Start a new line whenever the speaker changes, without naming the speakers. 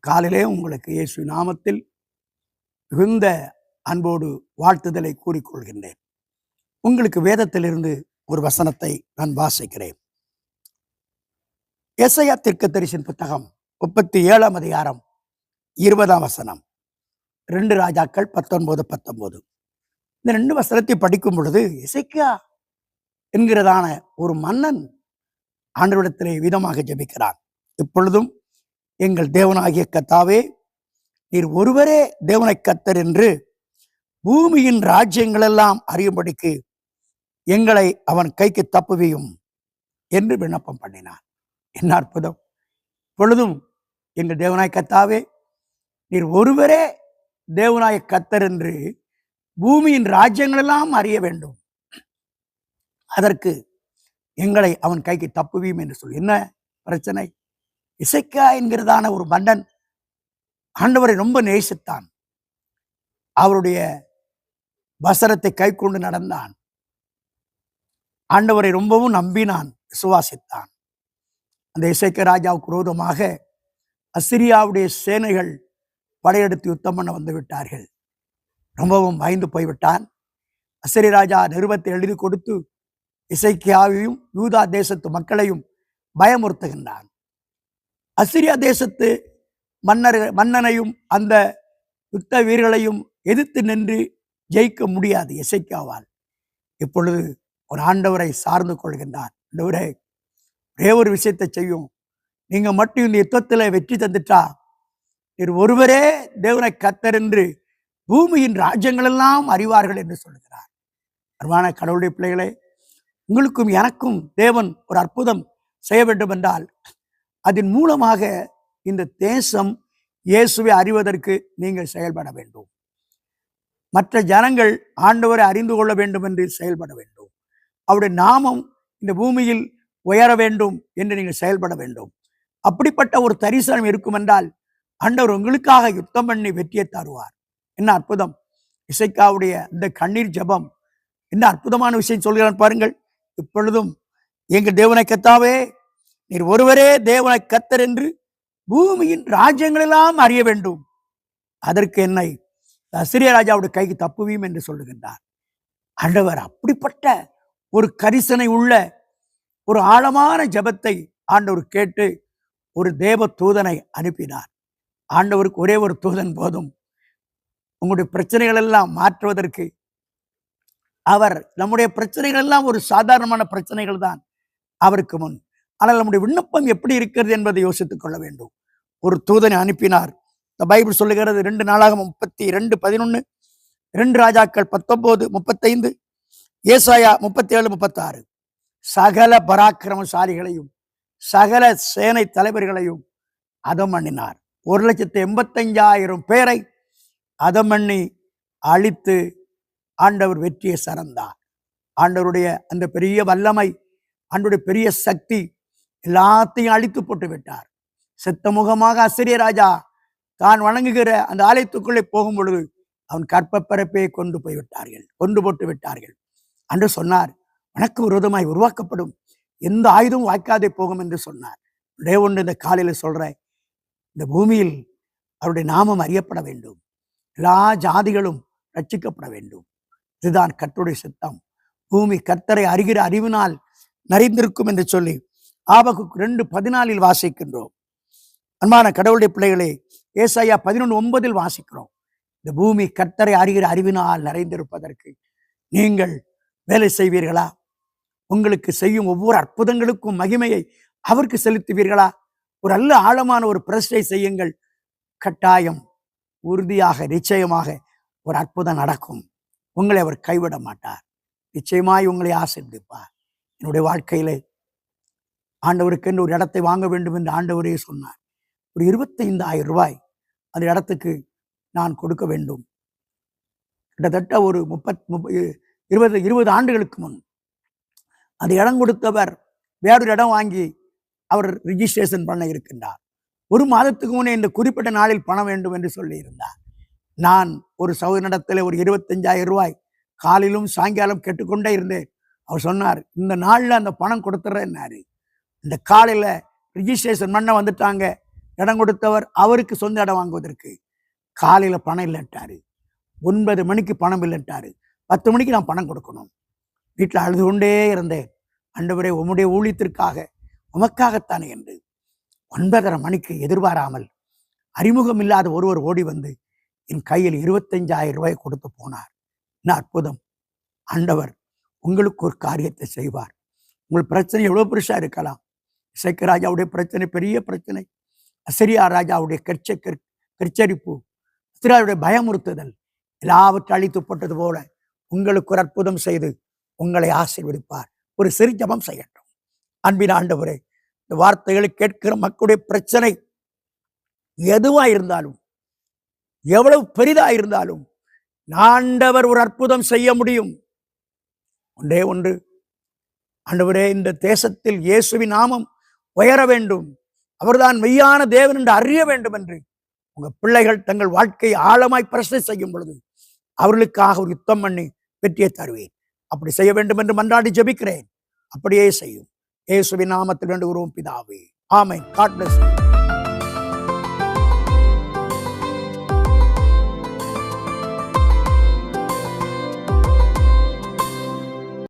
காலிலே உங்களுக்கு இயேசு நாமத்தில் மிகுந்த அன்போடு வாழ்த்துதலை கூறிக்கொள்கின்றேன். உங்களுக்கு வேதத்திலிருந்து ஒரு வசனத்தை நான் வாசிக்கிறேன். எஸ்ஐயா தெற்கு தரிசன் புத்தகம் முப்பத்தி ஏழாம் அதிகாரம் இருபதாம் வசனம். ரெண்டு ராஜாக்கள் பத்தொன்பது பத்தொன்பது. இந்த ரெண்டு வசனத்தை படிக்கும் பொழுது இசைக்கா என்கிறதான ஒரு மன்னன் ஆண்டவிடத்திலே விதமாக ஜெபிக்கிறான். இப்பொழுதும் எங்கள் தேவனாகிய கத்தாவே நீர் ஒருவரே தேவனை கத்தர் என்று பூமியின் ராஜ்யங்களெல்லாம் அறியும்படிக்கு எங்களை அவன் கைக்கு தப்புவியும் என்று விண்ணப்பம் பண்ணினான் என்ன அற்புதம். பொழுதும் எங்கள் தேவனாய் கத்தாவே நீர் ஒருவரே தேவனாய கத்தர் என்று பூமியின் ராஜ்யங்களெல்லாம் அறிய வேண்டும். அதற்கு எங்களை அவன் கைக்கு தப்புவியும் என்று சொல்லி என்ன பிரச்சனை? இசைக்கா என்கிறதான ஒரு மன்னன் ஆண்டவரை ரொம்ப நேசித்தான். அவருடைய வசரத்தை கை கொண்டு நடந்தான். ஆண்டவரை ரொம்பவும் நம்பினான் விசுவாசித்தான். அந்த இசைக்க ராஜாவுக்கு விரோதமாக அசிரியாவுடைய சேனைகள் படையெடுத்து யுத்தம் பண்ண வந்து விட்டார்கள். ரொம்பவும் பயந்து போய்விட்டான். அசிரி ராஜா நிருபத்தை எழுதி கொடுத்து இசைக்கியாவையும் யூதா தேசத்து மக்களையும் பயமுறுத்துகின்றான். அசிரியா தேசத்து மன்னர் மன்னனையும் அந்த யுத்த வீரர்களையும் எதிர்த்து நின்று ஜெயிக்க முடியாது இசைக்காவால் இப்பொழுது ஒரு ஆண்டவரை சார்ந்து கொள்கின்றார். ஆண்டவரே ஒரே ஒரு விஷயத்தை செய்யும். நீங்கள் மட்டும் இந்த யுத்தத்தில் வெற்றி தந்துட்டா நீர் ஒருவரே தேவனை கத்தர் என்று பூமியின் ராஜ்யங்களெல்லாம் அறிவார்கள் என்று சொல்கிறார். அருமான கடவுளுடைய பிள்ளைகளே உங்களுக்கும் எனக்கும் தேவன் ஒரு அற்புதம் செய்ய வேண்டும் என்றால் அதன் மூலமாக இந்த தேசம் இயேசுவை அறிவதற்கு நீங்கள் செயல்பட வேண்டும். மற்ற ஜனங்கள் ஆண்டவரை அறிந்து கொள்ள வேண்டும் என்று செயல்பட வேண்டும். அவருடைய நாமம் இந்த பூமியில் உயர வேண்டும் என்று நீங்கள் செயல்பட வேண்டும். அப்படிப்பட்ட ஒரு தரிசனம் இருக்கும் என்றால் ஆண்டவர் உங்களுக்காக யுத்தம் பண்ணி வெற்றியை தருவார். என்ன அற்புதம். இசைக்காவுடைய இந்த கண்ணீர் ஜெபம். என்ன அற்புதமான விஷயம் சொல்கிறான் பாருங்கள். இப்பொழுதும் எங்கள் தேவனை கத்தாவே நீர் ஒருவரே தேவனை கத்தர் என்று பூமியின் ராஜ்யங்களெல்லாம் அறிய வேண்டும். அதற்கு என்னை சிறிய ராஜாவுடைய கைக்கு தப்புவியும் என்று சொல்லுகின்றார். ஆண்டவர் அப்படிப்பட்ட ஒரு கரிசனை உள்ள ஒரு ஆழமான ஜெபத்தை ஆண்டவர் கேட்டு ஒரு தேவ தூதனை அனுப்பினார். ஆண்டவருக்கு ஒரே ஒரு தூதன் போதும். உங்களுடைய பிரச்சனைகள் எல்லாம் மாற்றுவதற்கு அவர் நம்முடைய பிரச்சனைகள் எல்லாம் ஒரு சாதாரணமான பிரச்சனைகள் தான் அவருக்கு முன் ஆனால் நம்முடைய விண்ணப்பம் எப்படி இருக்கிறது என்பதை யோசித்துக் கொள்ள வேண்டும். ஒரு தூதனை அனுப்பினார். இந்த பைபிள் சொல்லுகிறது ரெண்டு நாளாக முப்பத்தி ரெண்டு பதினொன்று ரெண்டு ராஜாக்கள் பத்தொம்போது முப்பத்தைந்து ஏசாயா முப்பத்தி ஏழு முப்பத்தாறு. சகல பராக்கிரமசாலிகளையும் சகல சேனை தலைவர்களையும் அதம் பண்ணினார். ஒரு லட்சத்து எண்பத்தஞ்சாயிரம் பேரை அதம் பண்ணி அழித்து ஆண்டவர் வெற்றியை சறந்தார் ஆண்டவருடைய அந்த பெரிய வல்லமை ஆண்டவருடைய பெரிய சக்தி எல்லாத்தையும் அழித்து போட்டு விட்டார். செத்த முகமாக அசிரிய ராஜா தான் வணங்குகிற அந்த ஆலயத்துக்குள்ளே போகும் பொழுது அவன் கற்ப கொண்டு போய் விட்டார்கள் கொண்டு போட்டு விட்டார்கள் அன்று சொன்னார். உனக்கு விரோதமாய் உருவாக்கப்படும். எந்த ஆயுதமும் வாய்க்காதே போகும் என்று சொன்னார். ஒரே ஒன்று இந்த காலையில் சொல்ற இந்த பூமியில் அவருடைய நாமம் அறியப்பட வேண்டும். எல்லா ஜாதிகளும் ரட்சிக்கப்பட வேண்டும். இதுதான் கர்த்தருடைய சித்தம். பூமி கர்த்தரை அறிகிற அறிவினால் நிறைந்திருக்கும் என்று சொல்லி ஆபகுக் ரெண்டு பதினாலில் வாசிக்கின்றோம். அன்பான கடவுளுடைய பிள்ளைகளே ஏசாயா பதினொன்று ஒன்பதில் வாசிக்கிறோம். இந்த பூமி கர்த்தரை அறிகிற அறிவினால் நிறைந்திருப்பதற்கு நீங்கள் வேலை செய்வீர்களா? உங்களுக்கு செய்யும் ஒவ்வொரு அற்புதங்களுக்கும் மகிமையை அவருக்கு செலுத்துவீர்களா? ஒரு நல்ல ஆழமான ஒரு பிரச்சனை செய்யுங்கள். கட்டாயம் உறுதியாக நிச்சயமாக ஒரு அற்புதம் நடக்கும். உங்களை அவர் கைவிட மாட்டார். நிச்சயமாய் உங்களை ஆசிர்வதிப்பார். என்னுடைய வாழ்க்கையிலே ஆண்டவருக்கு என்று ஒரு இடத்தை வாங்க வேண்டும் என்று ஆண்டவரே சொன்னார். ஒரு இருபத்தைந்தாயிரம் ரூபாய் அந்த இடத்துக்கு நான் கொடுக்க வேண்டும். கிட்டத்தட்ட ஒரு முப்பத் முப்ப- இருபது இருபது ஆண்டுகளுக்கு முன் அந்த இடம் கொடுத்தவர் வேறொரு இடம் வாங்கி அவர் ரிஜிஸ்ட்ரேஷன் பண்ண இருக்கின்றார். ஒரு மாதத்துக்கு முன்னே இந்த குறிப்பிட்ட நாளில் பணம் வேண்டும் என்று சொல்லியிருந்தார். நான் ஒரு சகோதரிடத்தில் ஒரு இருபத்தஞ்சாயிரம் ரூபாய் காலையிலும் சாயங்காலம் கேட்டுக்கொண்டே இருந்தேன். அவர் சொன்னார் இந்த நாளில் அந்த பணம் கொடுத்துட்றேன்னாரு இந்த காலையில் ரிஜிஸ்ட்ரேஷன் பண்ண வந்துட்டாங்க. இடம் கொடுத்தவர் அவருக்கு சொந்த இடம் வாங்குவதற்கு. காலையில் பணம் இல்லைன்ட்டாரு. ஒன்பது மணிக்கு பணம் இல்லைன்ட்டாரு. பத்து மணிக்கு நான் பணம் கொடுக்கணும். வீட்டில் அழுது கொண்டே இருந்தேன். அண்டவரே உம்முடைய ஊழியத்திற்காக உமக்காகத்தானே என்று. ஒன்பதரை மணிக்கு எதிர்பாராமல் அறிமுகம் இல்லாத ஒருவர் ஓடி வந்து என் கையில் இருபத்தஞ்சாயிரம் ரூபாய் கொடுத்து போனார். என்ன அற்புதம். ஆண்டவர் உங்களுக்கு ஒரு காரியத்தை செய்வார். உங்கள் பிரச்சனை எவ்வளோ பெருசாக இருக்கலாம். இசைக்கு ராஜாவுடைய பிரச்சனை பெரிய பிரச்சனை. அசிரியா ராஜாவுடைய கற்ச கற்சரிப்பு அசிரியாவுடைய பயமுறுத்துதல் எல்லாவற்றை அழித்து போட்டது போல உங்களுக்கு ஒரு அற்புதம் செய்து உங்களை ஆசீர்வதிப்பார். ஒரு சிறு ஜபம் செய்யட்டும். அன்பின் ஆண்டவரே இந்த வார்த்தைகளை கேட்கிற மக்களுடைய பிரச்சனை எதுவா இருந்தாலும் எவ்வளவு பெரிதா இருந்தாலும் ஆண்டவர் ஒரு அற்புதம் செய்ய முடியும். ஒன்றே ஒன்று. ஆண்டவரே இந்த தேசத்தில் இயேசுவின் நாமம் உயர வேண்டும். அவர்தான் மெய்யான தேவன் என்று அறிய வேண்டும் என்று உங்க பிள்ளைகள் தங்கள் வாழ்க்கையை ஆழமாய் பிரச்சனை செய்யும் பொழுது அவர்களுக்காக ஒரு யுத்தம் பண்ணி வெற்றியை தருவேன். அப்படி செய்ய வேண்டும் என்று மன்றாடி ஜெபிக்கிறேன். அப்படியே செய்யும். இயேசுவின் நாமத்தில் வேண்டு உருவம் பிதாவே ஆமை காட் பிளஸ்